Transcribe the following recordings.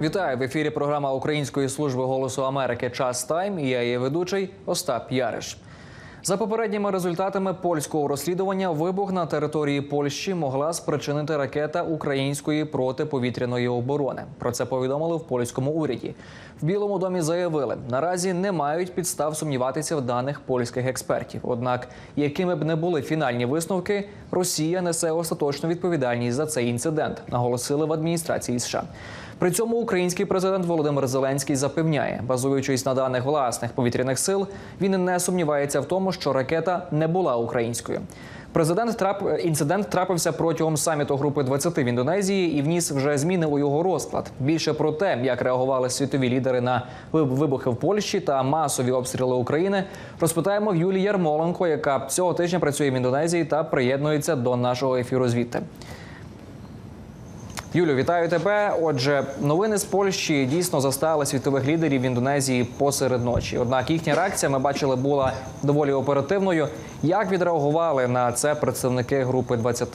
Вітаю в ефірі. Програма Української служби голосу Америки Час Тайм. І я її ведучий Остап Яриш. За попередніми результатами польського розслідування, вибух на території Польщі могла спричинити ракета української протиповітряної оборони. Про це повідомили в польському уряді. В Білому домі заявили, наразі не мають підстав сумніватися в даних польських експертів. Однак, якими б не були фінальні висновки, Росія несе остаточну відповідальність за цей інцидент, наголосили в адміністрації США. При цьому український президент Володимир Зеленський запевняє, базуючись на даних власних повітряних сил, він не сумнівається в тому, що ракета не була українською. Президент трап інцидент трапився протягом саміту групи 20 в Індонезії і вніс вже зміни у його розклад. Більше про те, як реагували світові лідери на вибухи в Польщі та масові обстріли України, розпитаємо в Юлії Ярмоленко, яка цього тижня працює в Індонезії та приєднується до нашого ефіру звідти. Юлю, вітаю тебе. Отже, новини з Польщі дійсно застали світових лідерів в Індонезії посеред ночі. Однак їхня реакція ми бачили була доволі оперативною. Як відреагували на це представники групи 20?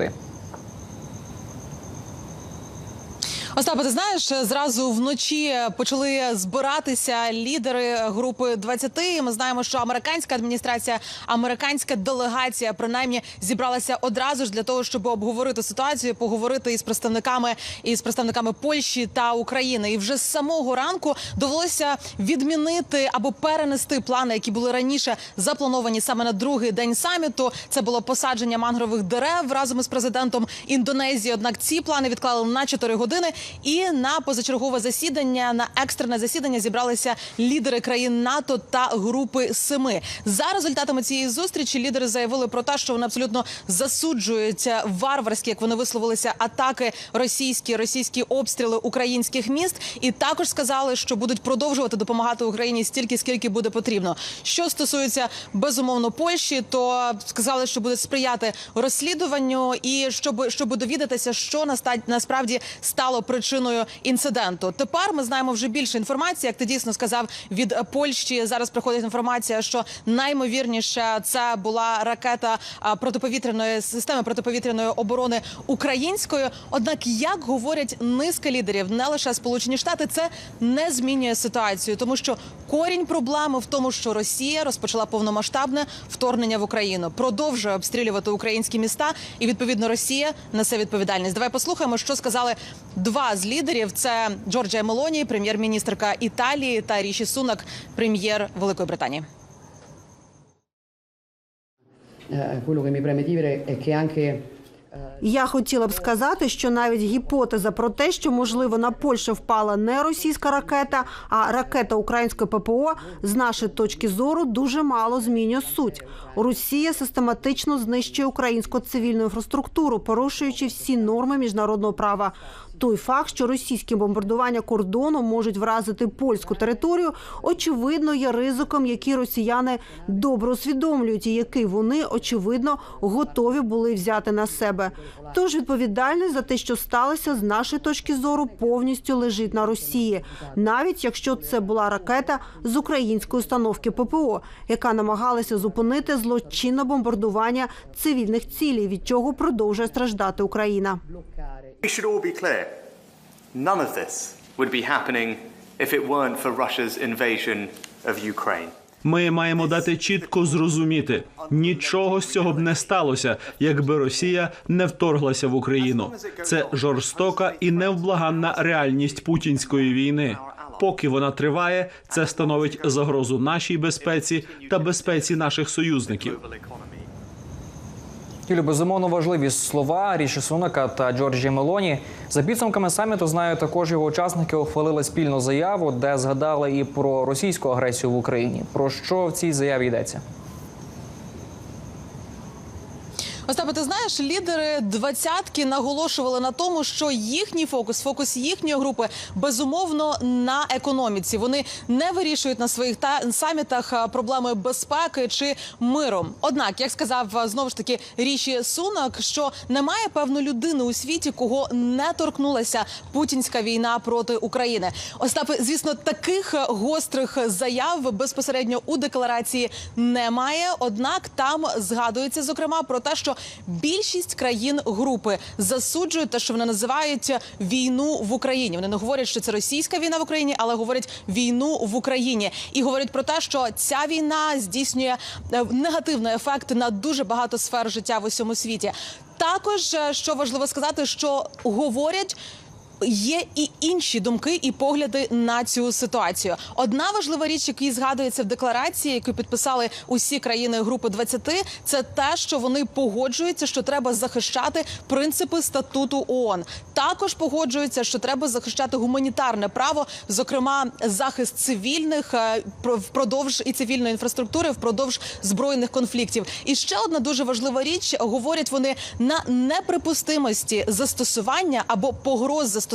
Остапе, ти знаєш, зразу вночі почали збиратися лідери групи 20. Ми знаємо, що американська адміністрація, американська делегація принаймні зібралася одразу ж для того, щоб обговорити ситуацію, поговорити із представниками із представниками Польщі та України. І вже з самого ранку довелося відмінити або перенести плани, які були раніше заплановані саме на другий день саміту. Це було посадження мангрових дерев разом із президентом Індонезії. Однак ці плани відклали на 4 години. І на позачергове засідання, на екстрене засідання зібралися лідери країн НАТО та групи Семи. За результатами цієї зустрічі лідери заявили про те, що вони абсолютно засуджують варварські, як вони висловилися, атаки російські, російські обстріли українських міст, і також сказали, що будуть продовжувати допомагати Україні стільки, скільки буде потрібно. Що стосується безумовно Польщі, то сказали, що будуть сприяти розслідуванню і щоб, щоб довідатися, що насправді стало причиною інциденту. Тепер ми знаємо вже більше інформації. Як ти дійсно сказав, від Польщі зараз приходить інформація, що наймовірніше це була ракета протиповітряної системи протиповітряної оборони української. Однак, як говорять низка лідерів, не лише Сполучені Штати, це не змінює ситуацію, тому що корінь проблеми в тому, що Росія розпочала повномасштабне вторгнення в Україну, продовжує обстрілювати українські міста, і відповідно Росія несе відповідальність. Давай послухаємо, що сказали два з лідерів: це Джорджія Мелоні, прем'єр-міністрка Італії, та Ріші Сунак, прем'єр Великої Британії. Eh, quello che mi preme dire è che anche Я хотіла б сказати, що навіть гіпотеза про те, що можливо на Польщу впала не російська ракета, а ракета української ППО, з нашої точки зору дуже мало змінює суть. Росія систематично знищує українську цивільну інфраструктуру, порушуючи всі норми міжнародного права. Той факт, що російські бомбардування кордону можуть вразити польську територію, очевидно є ризиком, який росіяни добре усвідомлюють, і який вони очевидно готові були взяти на себе. Тож відповідальність за те, що сталося, з нашої точки зору, повністю лежить на Росії, навіть якщо це була ракета з української установки ППО, яка намагалася зупинити злочинне бомбардування цивільних цілей, від чого продовжує страждати Україна. None of this would be happening if it weren't for Russia's invasion of Ukraine. Ми маємо дати чітко зрозуміти, нічого з цього б не сталося, якби Росія не вторглася в Україну. Це жорстока і невблаганна реальність путінської війни. Поки вона триває, це становить загрозу нашій безпеці та безпеці наших союзників. Юлю, безумовно важливі слова Ріші Сунака та Джорджі Мелоні. За підсумками саміту знаю, також його учасники ухвалили спільну заяву, де згадали і про російську агресію в Україні. Про що в цій заяві йдеться? Остапе, ти знаєш, лідери двадцятки наголошували на тому, що їхній фокус, фокус їхньої групи, безумовно на економіці. Вони не вирішують на своїх та самітах проблеми безпеки чи миром. Однак, як сказав знову ж таки Ріші Сунак, що немає певно людини у світі, кого не торкнулася путінська війна проти України. Остапе, звісно, таких гострих заяв безпосередньо у декларації немає. Однак там згадується зокрема про те, що більшість країн групи засуджують те, що вони називають війну в Україні. Вони не говорять, що це російська війна в Україні, але говорять війну в Україні і говорять про те, що ця війна здійснює е, негативний ефект на дуже багато сфер життя в усьому світі. Також е, що важливо сказати, що говорять. Є і інші думки і погляди на цю ситуацію. Одна важлива річ, яка згадується в декларації, яку підписали усі країни групи 20, це те, що вони погоджуються, що треба захищати принципи статуту ООН. Також погоджуються, що треба захищати гуманітарне право, зокрема захист цивільних е, про- впродовж і цивільної інфраструктури впродовж збройних конфліктів. І ще одна дуже важлива річ: говорять вони на неприпустимості застосування або погроз застосування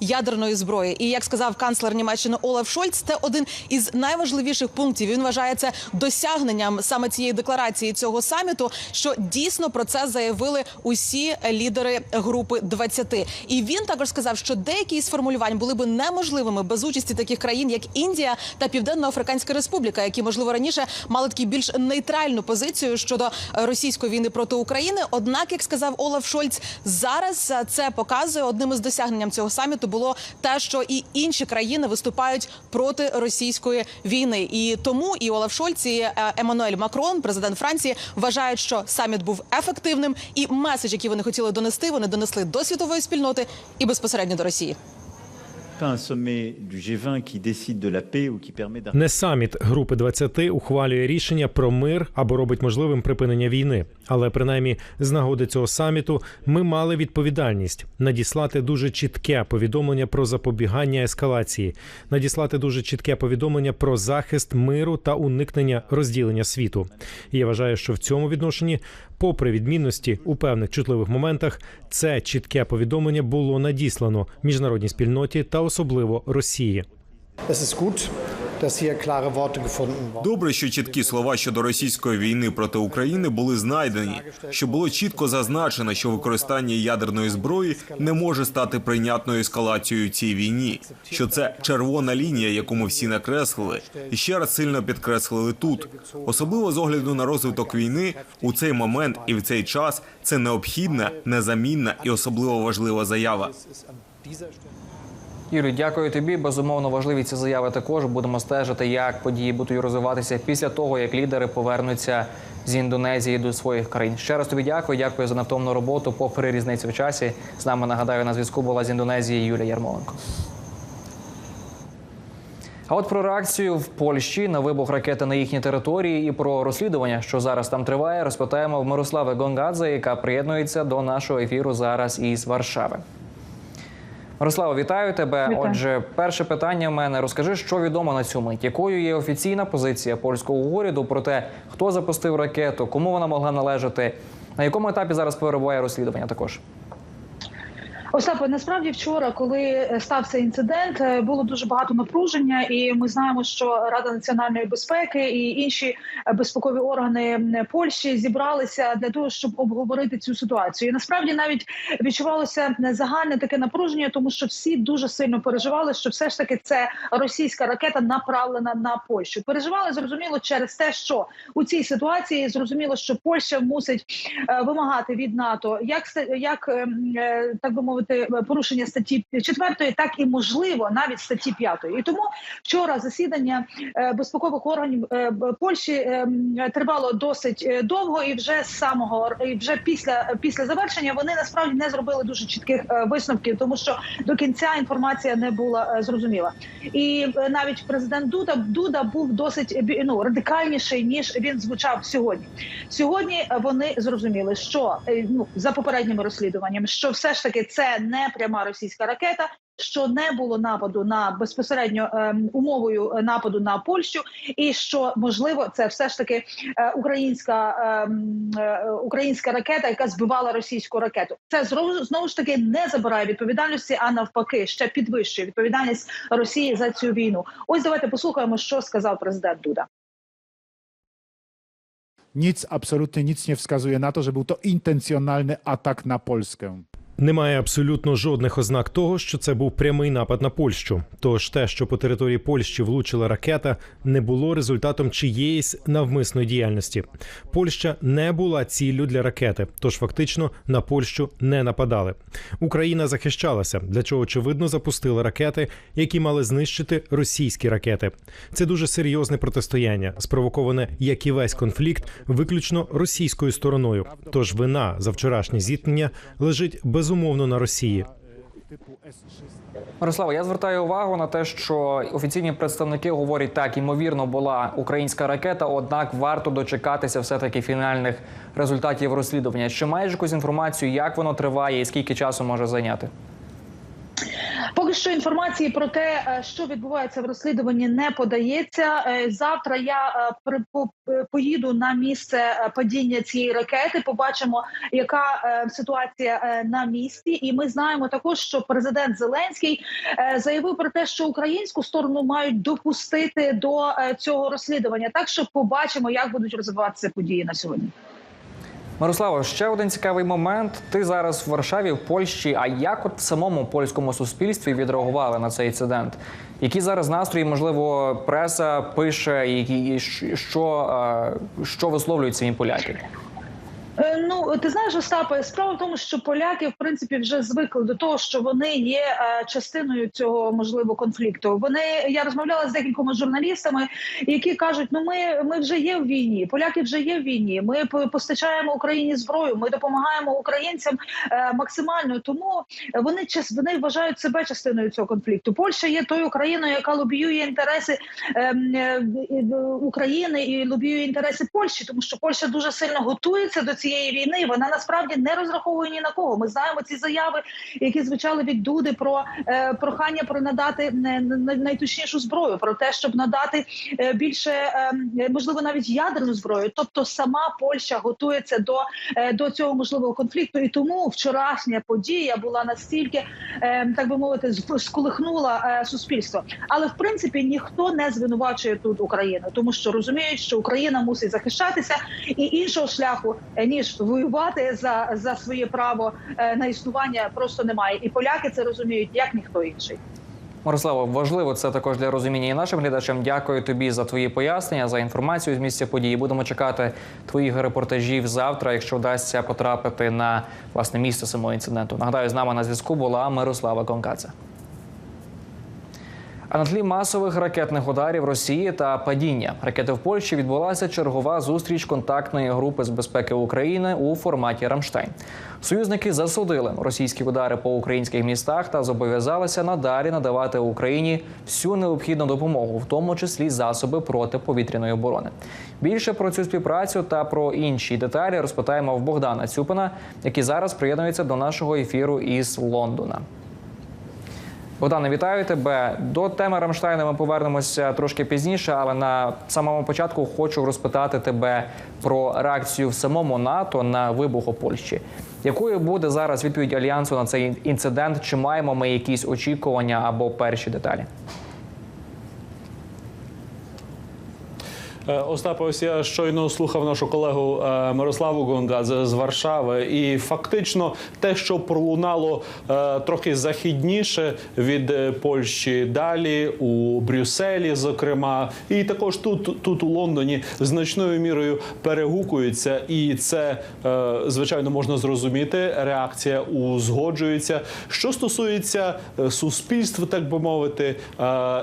ядерної зброї. І як сказав канцлер Німеччини Олаф Шольц, це один із найважливіших пунктів. Він вважає досягненням саме цієї декларації цього саміту, що дійсно про це заявили усі лідери групи 20. І він також сказав, що деякі з формулювань були би неможливими без участі таких країн, як Індія та Південно-Африканська Республіка, які можливо раніше мали такі більш нейтральну позицію щодо російської війни проти України. Однак, як сказав Олаф Шольц, зараз це показує одним із досягненням цього саміту було те, що і інші країни виступають проти російської війни. І тому і Олаф Шольц, і е, Еммануель Макрон, президент Франції, вважають, що саміт був ефективним, і меседж, який вони хотіли донести, вони донесли до світової спільноти і безпосередньо до Росії. Не саміт групи 20 ухвалює рішення про мир або робить можливим припинення війни. Але принаймні з нагоди цього саміту ми мали відповідальність надіслати дуже чітке повідомлення про запобігання ескалації, надіслати дуже чітке повідомлення про захист миру та уникнення розділення світу. І я вважаю, що в цьому відношенні, попри відмінності у певних чутливих моментах, це чітке повідомлення було надіслано міжнародній спільноті та особливо Росії. Добре, що чіткі слова щодо російської війни проти України були знайдені, що було чітко зазначено, що використання ядерної зброї не може стати прийнятною ескалацією цій війні, що це червона лінія, яку ми всі накреслили, і ще раз сильно підкреслили тут. Особливо з огляду на розвиток війни у цей момент і в цей час це необхідна, незамінна і особливо важлива заява. Юрій, дякую тобі. Безумовно, важливі ці заяви також. Будемо стежити, як події будуть розвиватися після того, як лідери повернуться з Індонезії до своїх країн. Ще раз тобі дякую. Дякую за невтомну роботу. Попри різницю в часі. З нами нагадаю на зв'язку була з Індонезії Юлія Ярмоленко. А от про реакцію в Польщі на вибух ракети на їхній території і про розслідування, що зараз там триває, розпитаємо в Мирослави Гонгадзе, яка приєднується до нашого ефіру зараз із Варшави. Мирослава, вітаю тебе. Отже, перше питання в мене. Розкажи, що відомо на цю мить. Якою є офіційна позиція польського уряду про те, хто запустив ракету, кому вона могла належати, на якому етапі зараз перебуває розслідування також? Остапе, насправді вчора, коли е, стався інцидент, е, було дуже багато напруження, і ми знаємо, що Рада національної безпеки і інші е, безпекові органи Польщі зібралися для того, щоб обговорити цю ситуацію. І насправді навіть відчувалося загальне таке напруження, тому що всі дуже сильно переживали, що все ж таки це російська ракета направлена на Польщу. Переживали зрозуміло через те, що у цій ситуації зрозуміло, що Польща мусить вимагати від НАТО як як ем, так би мовити порушення статті 4, так і можливо навіть статті 5. І тому вчора засідання е, безпекових органів е, Польщі тривало досить е, довго, і вже з самого і вже після після завершення вони насправді не зробили дуже чітких е, висновків, тому що до кінця інформація не була е, зрозуміла. І е, навіть президент Дуда Дуда був досить е, ну, радикальніший ніж він звучав сьогодні. Сьогодні е, вони зрозуміли, що е, ну за попередніми розслідуваннями, що все ж таки це не пряма російська ракета. Що не було нападу на безпосередньо ем, умовою е, нападу на Польщу, і що можливо це все ж таки е, українська ем, е, українська ракета, яка збивала російську ракету. Це знову знову ж таки не забирає відповідальності, а навпаки, ще підвищує відповідальність Росії за цю війну. Ось давайте послухаємо, що сказав президент Дуда. Nic, absolutnie nic nie wskazuje na to, że był to intencjonalny atak na Polskę. Немає абсолютно жодних ознак того, що це був прямий напад на Польщу. Тож те, що по території Польщі влучила ракета, не було результатом чиєїсь навмисної діяльності. Польща не була ціллю для ракети, тож фактично на Польщу не нападали. Україна захищалася, для чого очевидно запустили ракети, які мали знищити російські ракети. Це дуже серйозне протистояння, спровоковане як і весь конфлікт, виключно російською стороною. Тож вина за вчорашнє зіткнення лежить безумовно на Росії. Мирослава, я звертаю увагу на те, що офіційні представники говорять так, ймовірно, була українська ракета, однак варто дочекатися все-таки фінальних результатів розслідування. Чи маєш якусь інформацію, як воно триває і скільки часу може зайняти? Поки що інформації про те, е, що відбувається в розслідуванні, не подається. Е, Завтра я е, поїду на місце падіння цієї ракети. Побачимо, яка ситуація на місці. І ми знаємо також, що президент Зеленський заявив про те, що українську сторону мають допустити до цього розслідування. Так що побачимо, як будуть розвиватися події на сьогодні. Мирославо, ще один цікавий момент. Ти зараз в Варшаві, в Польщі. А як от в самому польському суспільстві відреагували на цей інцидент? Які зараз настрої, можливо, преса пише, і що, е, що висловлюють самі поляки? Ну, ти знаєш, Остапе, справа в тому, що поляки в принципі вже звикли до того, що вони є е, частиною цього можливо конфлікту. Вони я розмовляла з декількома журналістами, які кажуть: ну ми, ми вже є в війні, поляки вже є в війні. Ми постачаємо Україні зброю, ми допомагаємо українцям е, максимально. Тому вони час вони вважають себе частиною цього конфлікту. Польща є тою країною, яка лобіює інтереси ем, е, України і лобіює інтереси Польщі, тому що Польща дуже сильно готується до цієї війни. Вона насправді не розраховує ні на кого. Ми знаємо ці заяви, які звучали від Дуди про е, прохання про надати е, на- найточнішу зброю, про те, щоб надати е, більше е, можливо навіть ядерну зброю. Тобто сама Польща готується до, е, до цього можливого конфлікту, і тому вчорашня подія була настільки, е, так би мовити, сколихнула е, суспільство. Але в принципі ніхто не звинувачує тут Україну, тому що розуміють, що Україна мусить захищатися, і іншого шляху е, ніж воювати за, за своє право е, на існування просто немає. І поляки це розуміють як ніхто інший. Мирославо, важливо це також для розуміння і нашим глядачам. Дякую тобі за твої пояснення, за інформацію з місця події. Будемо чекати твоїх репортажів завтра, якщо вдасться потрапити на власне місце самого інциденту. Нагадаю, з нами на зв'язку була Мирослава Конкаца. А на тлі масових ракетних ударів Росії та падіння ракети в Польщі відбулася чергова зустріч контактної групи з безпеки України у форматі Рамштайн. Союзники засудили російські удари по українських містах та зобов'язалися надалі надавати Україні всю необхідну допомогу, в тому числі засоби протиповітряної оборони. Більше про цю співпрацю та про інші деталі розпитаємо в Богдана Цюпина, який зараз приєднується до нашого ефіру із Лондона. Богдане, вітаю тебе. До теми Рамштайна ми повернемося трошки пізніше, але на самому початку хочу розпитати тебе про реакцію в самому НАТО на вибух у Польщі. Якою буде зараз відповідь альянсу на цей інцидент? Чи маємо ми якісь очікування або перші деталі? Е, Остапе, ось я щойно слухав нашу колегу е, Мирославу Гонгадзе з Варшави, і фактично те, що пролунало е, трохи західніше від Польщі, далі у Брюсселі, зокрема, і також тут, тут у Лондоні, значною мірою перегукується, і це звичайно можна зрозуміти. Реакція узгоджується. Що стосується суспільств, так би мовити,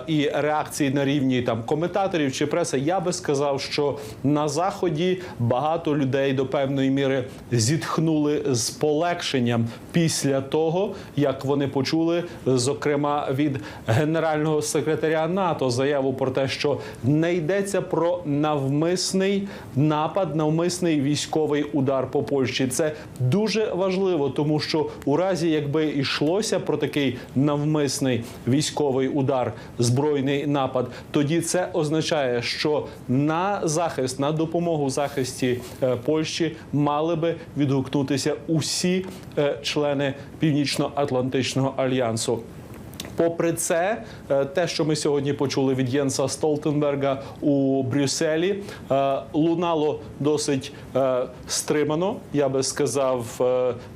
і реакції на рівні там коментаторів чи преси, я би сказав, що на заході багато людей до певної міри зітхнули з полегшенням після того, як вони почули, зокрема від генерального секретаря НАТО, заяву про те, що не йдеться про навмисний напад, навмисний військовий удар по Польщі. Це дуже важливо, тому що у разі, якби йшлося про такий навмисний військовий удар, збройний напад, тоді це означає, що на захист, на допомогу захисті е, Польщі мали би відгукнутися усі е, члени Північно-Атлантичного альянсу. Попри це, е, те, що ми сьогодні почули від Єнса Столтенберга у Брюсселі, е, лунало досить е, стримано, я би сказав,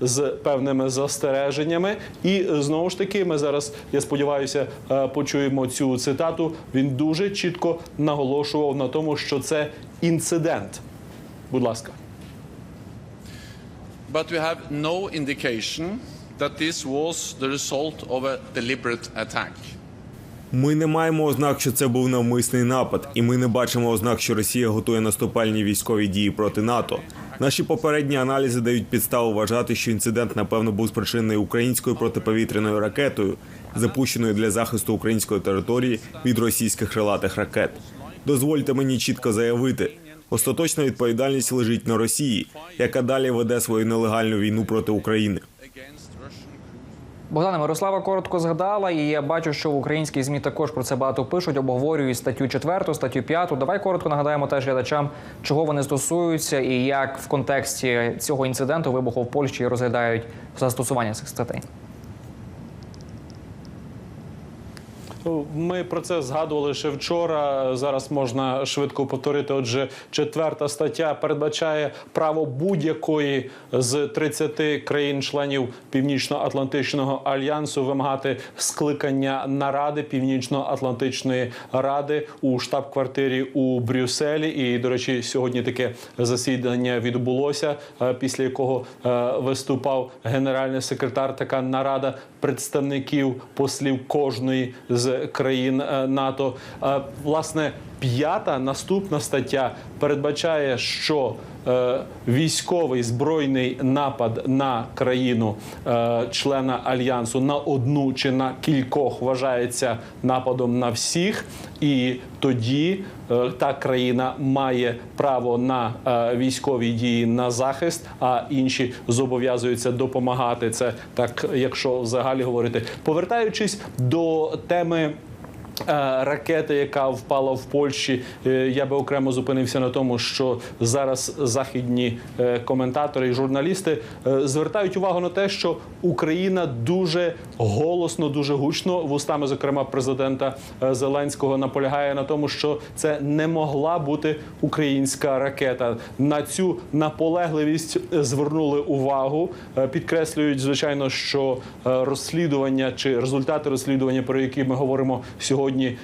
з певними застереженнями. І знову ж таки, ми зараз, я сподіваюся, почуємо цю цитату. Він дуже чітко наголошував на тому, що це інцидент. Будь ласка. But we have no indication that this was the result of a deliberate attack. Ми не маємо ознак, що це був навмисний напад, і ми не бачимо ознак, що Росія готує наступальні військові дії проти НАТО. Наші попередні аналізи дають підставу вважати, що інцидент напевно був спричинений українською протиповітряною ракетою, запущеною для захисту української території від російських крилатих ракет. Дозвольте мені чітко заявити. Остаточна відповідальність лежить на Росії, яка далі веде свою нелегальну війну проти України. Богдана Мирослава коротко згадала, і я бачу, що в українській змі також про це багато пишуть, обговорюють статтю 4, статтю 5. Давай коротко нагадаємо теж глядачам, чого вони стосуються, і як в контексті цього інциденту вибуху в Польщі розглядають застосування цих статей. Ми про це згадували ще вчора. Зараз можна швидко повторити. Отже, четверта стаття передбачає право будь-якої з 30 країн-членів Північно-Атлантичного альянсу вимагати скликання наради Північно-Атлантичної ради у штаб-квартирі у Брюсселі. І, до речі, сьогодні таке засідання відбулося, е, після якого е, виступав генеральний секретар. Така нарада представників послів кожної з країн е, НАТО. Е, Власне, п'ята наступна стаття передбачає, що військовий збройний напад на країну е, альянсу на одну чи на кількох вважається нападом на всіх, і тоді е, та країна має право на е, військові дії на захист, а інші зобов'язуються допомагати. Це так, якщо взагалі говорити, повертаючись до теми. Е, Ракети, яка впала в Польщі, е, я би окремо зупинився на тому, що зараз західні е, коментатори і журналісти звертають увагу на те, що Україна дуже голосно, дуже гучно, вустами, зокрема, президента Зеленського, наполягає на тому, що це не могла бути українська ракета. На цю наполегливість звернули увагу, підкреслюють, звичайно, що розслідування чи результати розслідування, про які ми говоримо сьогодні, е,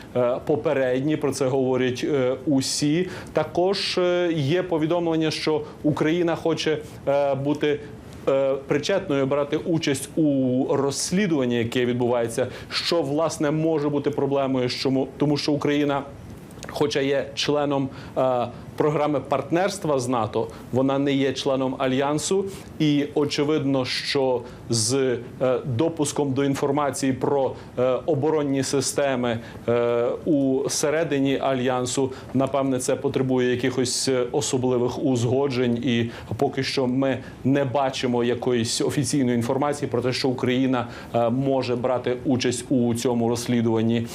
попередні. Про це говорять е, усі. Також е, є повідомлення, що Україна хоче бути. Причетною брати участь у розслідуванні, яке відбувається, що власне може бути проблемою, тому, що Україна, хоча є членом е, програми партнерства з НАТО, вона не є членом альянсу, і очевидно, що з е, допуском до інформації про е, оборонні системи у середині альянсу, напевне, це потребує якихось особливих узгоджень, і поки що ми не бачимо якоїсь офіційної інформації про те, що Україна може брати участь у цьому розслідуванні.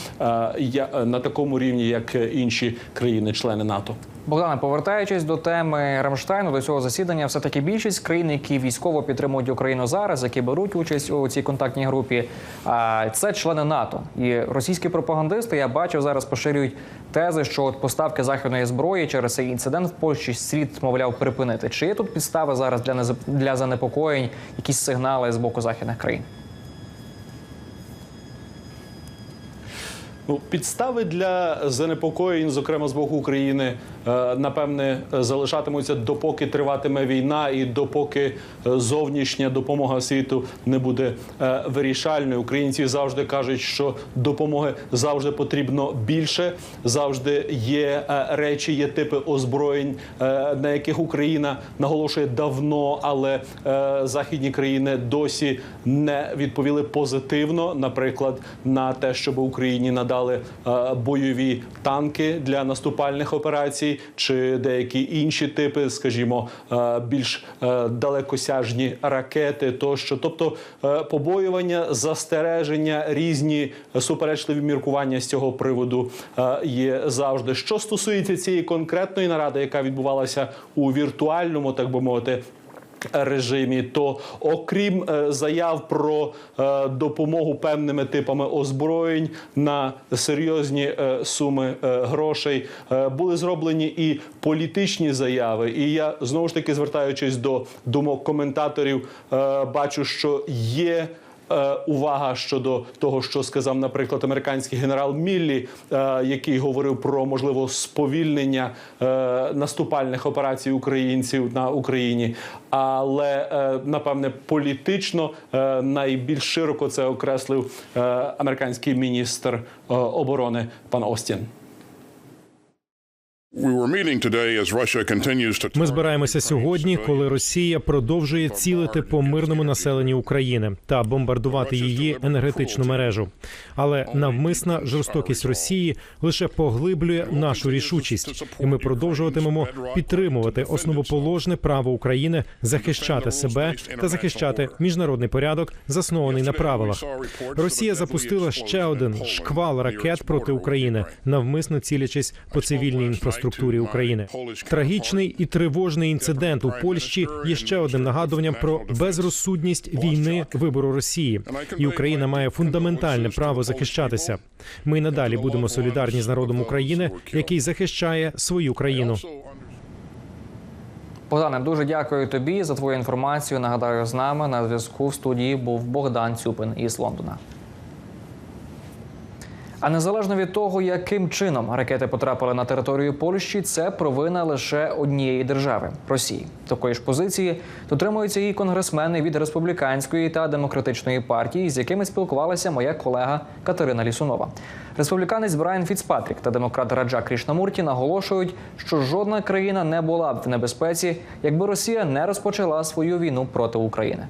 На такому рівні, як інші країни-члени НАТО. Богдане, повертаючись до теми Рамштайну, до цього засідання, все таки більшість країн, які військово підтримують Україну зараз, які беруть участь у цій контактній групі, це члени НАТО. І російські пропагандисти я бачив зараз поширюють тези, що от поставки західної зброї через цей інцидент в Польщі слід, мовляв, припинити. Чи є тут підстави зараз для для занепокоєнь, якісь сигнали з боку західних країн? Ну, підстави для занепокоєнь, зокрема з боку України, напевне, залишатимуться допоки триватиме війна, і допоки е, зовнішня допомога світу не буде е, вирішальною. Українці завжди кажуть, що допомоги завжди потрібно більше. Завжди є е, речі, є типи озброєнь, е, на яких Україна наголошує давно, але е, західні країни досі не відповіли позитивно, наприклад, на те, щоб Україні надали е, бойові танки для наступальних операцій, чи деякі інші типи, скажімо, е, більш е, далекосяжні ракети, тощо, тобто е, побоювання, застереження, різні суперечливі міркування з цього приводу є завжди. Що стосується цієї конкретної наради, яка відбувалася у віртуальному, так би мовити режимі, то окрім е, заяв про е, допомогу певними типами озброєнь на серйозні е, суми грошей, були зроблені і політичні заяви. І я знову ж таки звертаючись до думок коментаторів, бачу, що є. Е, Увага щодо того, що сказав, наприклад, американський генерал Міллі, е, який говорив про можливо сповільнення е, наступальних операцій українців на Україні, але напевне політично найбільш широко це окреслив американський міністр оборони пан Остін. Ми збираємося сьогодні, коли Росія продовжує цілити по мирному населенню України та бомбардувати її енергетичну мережу. Але навмисна жорстокість Росії лише поглиблює нашу рішучість, і ми продовжуватимемо підтримувати основоположне право України захищати себе та захищати міжнародний порядок, заснований на правилах. Росія запустила ще один шквал ракет проти України, навмисно цілячись по цивільній інфраструктурі України. Трагічний і тривожний інцидент у Польщі є ще одним нагадуванням про безрозсудність війни вибору Росії, і Україна має фундаментальне право захищатися. Ми надалі будемо солідарні з народом України, який захищає свою країну. Богдане, дуже дякую тобі за твою інформацію. Нагадаю, з нами на зв'язку в студії був Богдан Цюпин із Лондона. А незалежно від того, яким чином ракети потрапили на територію Польщі, це провина лише однієї держави Росії. Такої ж позиції дотримуються і конгресмени від республіканської та демократичної партії, з якими спілкувалася моя колега Катерина Лісунова. Республіканець Брайан Фіцпатрік та демократ Раджа Крішнамурті наголошують, що жодна країна не була б в небезпеці, якби Росія не розпочала свою війну проти України.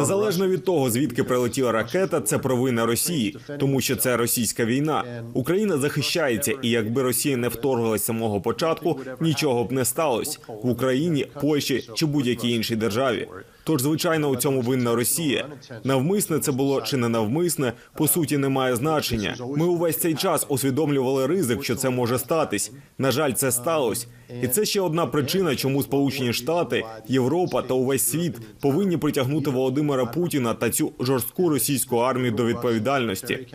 Незалежно від того, звідки прилетіла ракета, це провина Росії, тому що це російська війна. Україна захищається, і якби Росія не вторглася з самого початку, нічого б не сталося в Україні, Польщі чи будь-якій іншій державі. Тож, звичайно, у цьому винна Росія. Навмисне це було чи не навмисне, по суті, не має значення. Ми увесь цей час усвідомлювали ризик, що це може статись. На жаль, це сталося. І це ще одна причина, чому Сполучені Штати, Європа та увесь світ повинні притягнути Володимира Путіна та цю жорстку російську армію до відповідальності.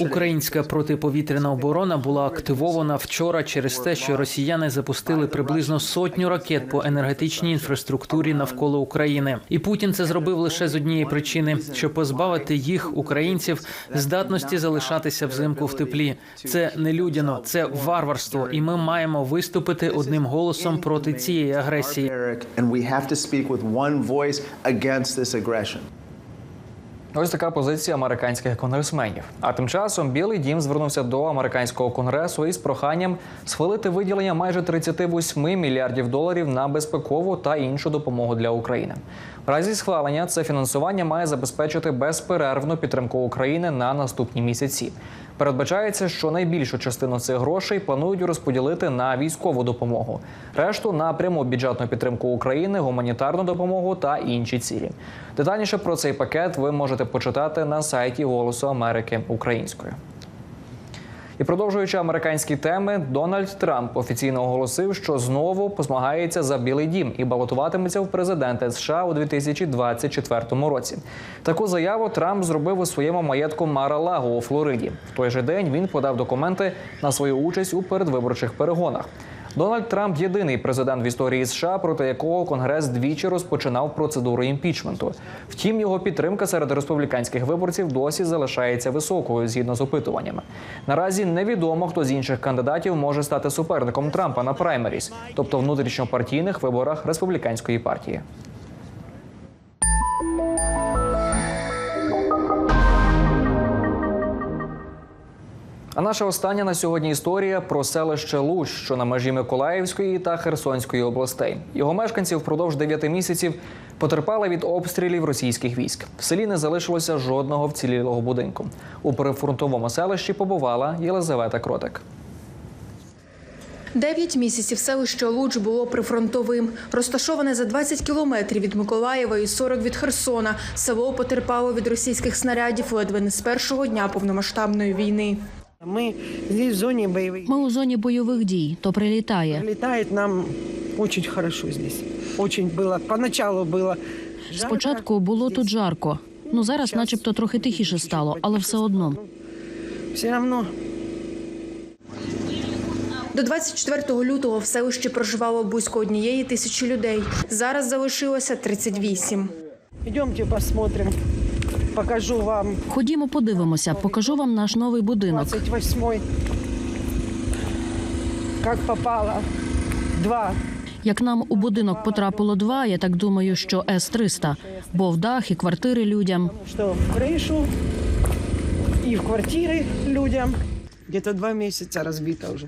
Українська протиповітряна оборона була активована вчора через те, що росіяни запустили приблизно сотню ракет по енергетичній інфраструктурі навколо України. І Путін це зробив лише з однієї причини, щоб позбавити їх, українців, здатності залишатися взимку в теплі. Це не людяно, це варварство, і ми маємо виступити одним голосом проти цієї агресії. Ось така позиція американських конгресменів. А тим часом Білий Дім звернувся до американського конгресу із проханням схвалити виділення майже 38 мільярдів доларів на безпекову та іншу допомогу для України. В разі схвалення це фінансування має забезпечити безперервну підтримку України на наступні місяці. Передбачається, що найбільшу частину цих грошей планують розподілити на військову допомогу, решту на пряму бюджетну підтримку України, гуманітарну допомогу та інші цілі. Детальніше про цей пакет ви можете почитати на сайті Голосу Америки українською. І продовжуючи американські теми, Дональд Трамп офіційно оголосив, що знову позмагається за Білий Дім і балотуватиметься в президенти США у 2024 році. Таку заяву Трамп зробив у своєму маєтку Мара-Лаго у Флориді. В той же день він подав документи на свою участь у передвиборчих перегонах. Дональд Трамп єдиний президент в історії США, проти якого Конгрес двічі розпочинав процедуру імпічменту. Втім, його підтримка серед республіканських виборців досі залишається високою згідно з опитуваннями. Наразі невідомо, хто з інших кандидатів може стати суперником Трампа на праймеріс, тобто внутрішньопартійних виборах республіканської партії. А наша остання на сьогодні історія про селище Луч, що на межі Миколаївської та Херсонської областей. Його мешканці впродовж 9 місяців потерпали від обстрілів російських військ. В селі не залишилося жодного вцілілого будинку. У прифронтовому селищі побувала Єлизавета Кротик. Дев'ять місяців селище Луч було прифронтовим. Розташоване за 20 кілометрів від Миколаєва і 40 від Херсона. Село потерпало від російських снарядів ледве не з першого дня повномасштабної війни. Мы здесь в зоне боевых. Ми у зоні бойових дій, то прилітає. Летает нам очень хорошо здесь. Очень было. Поначалу было Спочатку було тут жарко. Ну зараз, начебто, трохи тихіше стало, але все одно. все равно. До 24 лютого в селищі проживало близько однієї тисячі людей. Зараз залишилося 38. Идемте посмотрим. Покажу вам Ходімо, подивимося, покажу вам наш новий будинок. 28-й. Як попало. Два. Як нам у будинок потрапило два, я так думаю, що С 300 бо в дах і квартири людям. Що в кришу і в квартири людям. Где-то два месяца разбито уже.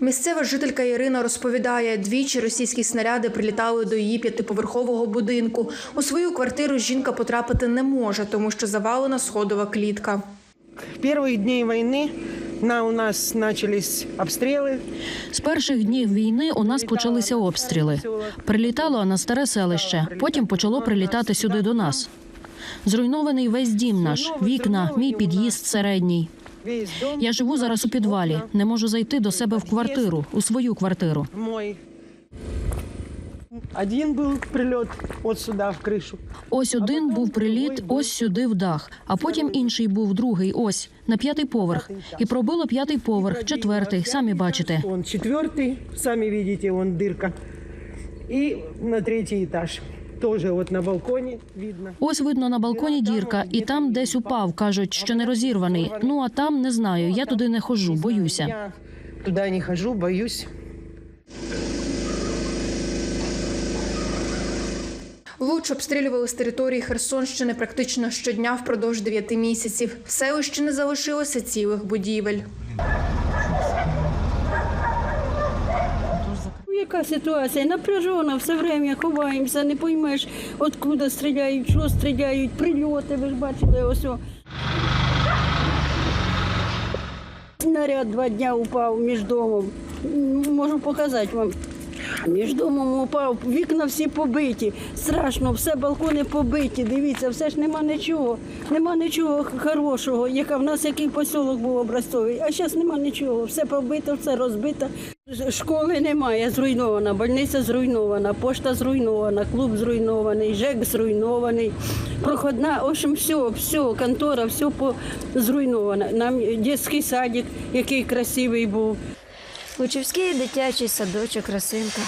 Місцева жителька Ірина розповідає, двічі російські снаряди прилітали до її п'ятиповерхового будинку. У свою квартиру жінка потрапити не може, тому що завалена сходова клітка. Первые дни войны на, у нас начались обстрелы. З перших днів війни у нас почалися обстріли. Прилітало на старе селище, потім почало прилітати сюди до нас. Зруйнований весь дім наш, вікна, мій під'їзд середній. Весь дом Я живу зараз у підвалі. Не можу зайти до себе в квартиру, у свою квартиру. мой. Один был прилет вот сюда, в крышу. Ось один був приліт, ось сюди в дах, а потім інший був другий, ось на п'ятий поверх. І пробило п'ятий поверх, четвертий. Самі бачите. Он четвертый, сами видите, он дырка. И на третий этаж. Тоже вот на балконе видно. Ось видно на балконі дірка, і там десь упав. кажуть, що не розірваний. Ну а там не знаю. Я туди не ходжу, боюся. Я туда не хожу, боюсь. Луч обстрілювали з території Херсонщини практично щодня впродовж 9 місяців. В селищі не залишилося цілих будівель. Яка ситуація? Напряжена, все время ховаємося, не поймеш, откуда стріляють, що стріляють, прильоти, ви ж бачили ось. о. Два дня упав між домом. Можу показати вам. Між домом упав, вікна всі побиті. Страшно, все балкони побиті. Дивіться, все ж нема нічого. Нема нічого хорошого, яка в нас який посілок був образцовий. А зараз нема нічого. Все побито, все розбито. Школи немає, зруйнована, больниця зруйнована, пошта зруйнована, клуб зруйнований, ЖЕК зруйнований, проходна, в общем, все, все, контора, все зруйновано. Нам дитячий садик, який красивий був. Лучівський дитячий садочок Росинка.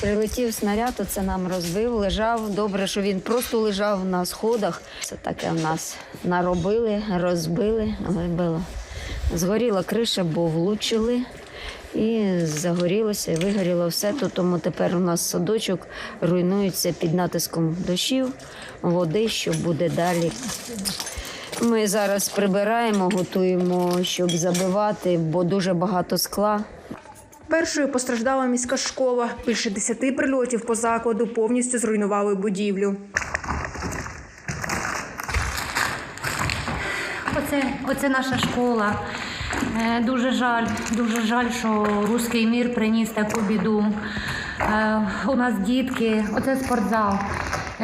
Прилетів снаряд, оце нам розбив, лежав. Добре, що він просто лежав на сходах. Це таке в нас наробили, розбили, але було. Згоріла криша, бо влучили. І загорілося, вигоріло все. То тому тепер у нас садочок руйнується під натиском дощів, води, що буде далі. Ми зараз прибираємо, готуємо, щоб забивати, бо дуже багато скла. Першою постраждала міська школа. Більше десяти прильотів по закладу повністю зруйнували будівлю. Оце, оце наша школа. Е, Дуже жаль, дуже жаль, що руський мір приніс таку біду. Е, У нас дітки, оце спортзал.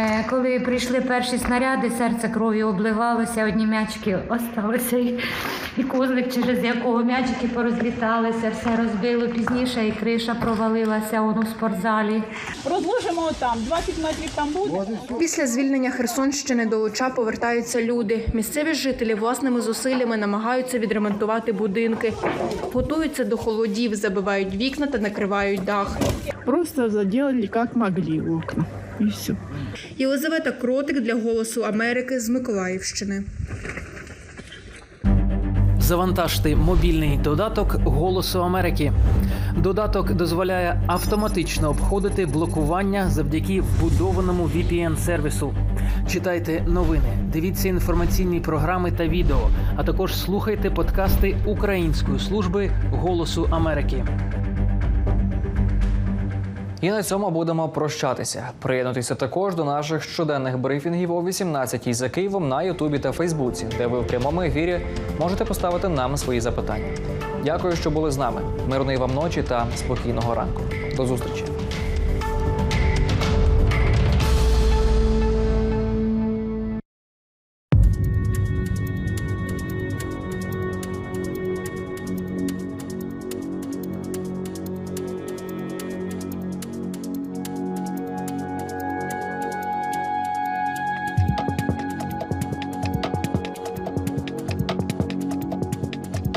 Е, Коли прийшли перші снаряди, серце кров'ю обливалося, одні м'ячики осталися. І, козлик, через якого м'ячики порозліталися, все розбило пізніше, і криша провалилася он у спортзалі. Розложимо там, 20 метрів там буде. Після звільнення Херсонщини до Луча повертаються люди. Місцеві жителі власними зусиллями намагаються відремонтувати будинки, готуються до холодів, забивають вікна та накривають дах. Просто заделали як могли окна. І все. Єлизавета Кротик для Голосу Америки з Миколаївщини. Завантажте мобільний додаток Голосу Америки. Додаток дозволяє автоматично обходити блокування завдяки вбудованому VPN-сервісу. Читайте новини, дивіться інформаційні програми та відео, а також слухайте подкасти Української служби Голосу Америки. І на цьому будемо прощатися. Приєднуйтеся також до наших щоденних брифінгів о 18-й за Києвом на Ютубі та Фейсбуці, де ви в прямому ефірі можете поставити нам свої запитання. Дякую, що були з нами. Мирної вам ночі та спокійного ранку. До зустрічі.